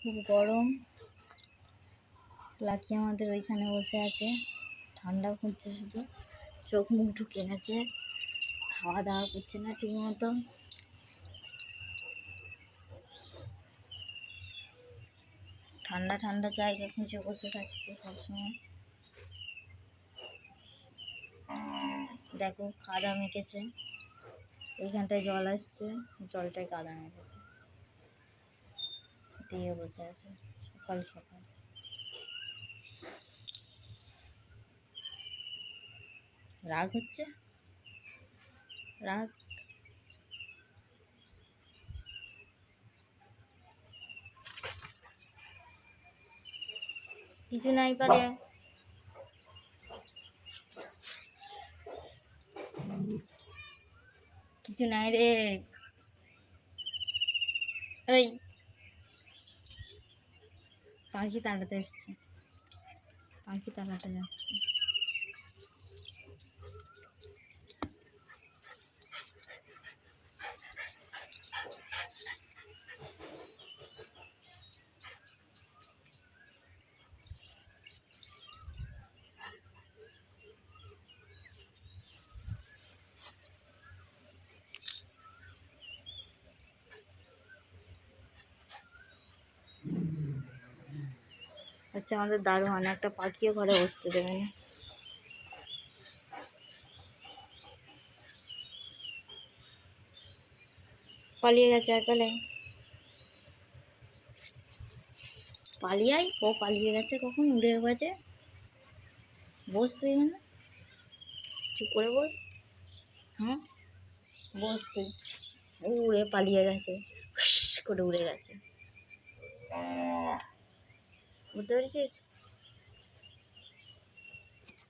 খুব গরম। লাকি আমাদের ওইখানে বসে আছে। ঠান্ডা খুঁজছে শুধু। চোখ মুখ ঢুকে গেছে খাওয়া দাওয়া করছে না ঠিক মতো ঠান্ডা ঠান্ডা জায়গা খুঁজে বসে থাকছে সবসময়। দেখো, কাদা মেখেছে। এইখানটায় জল আসছে। জলটায় কাদা মেখেছে। দিয়ে বসে আছে সকাল সকাল। রাগ হচ্ছে? রাগ? কিছু নাই পারে। কিছু নাই রে। ওই পাখি তাড়াতে এসছে পাখি তাড়াতে যাচ্ছে আচ্ছা আমাদের দারোয়ান, একটা পাখিও ঘরে বসতে দেবে না। পালিয়ে গেছে একালে পালিয়ে ও পালিয়ে গেছে কখন? উড়ে গেছে? বস তুই এখানে। চুপ করে বস। হ্যাঁ? বস তুই। উড়ে পালিয়ে গেছে। করে উড়ে গেছে। বুঝতে পেরেছিস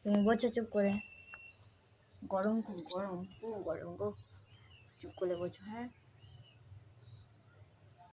তুমি বলছো চুপ করে গরম খুব গরম খুব গরম গো চুপ করে বলছো হ্যাঁ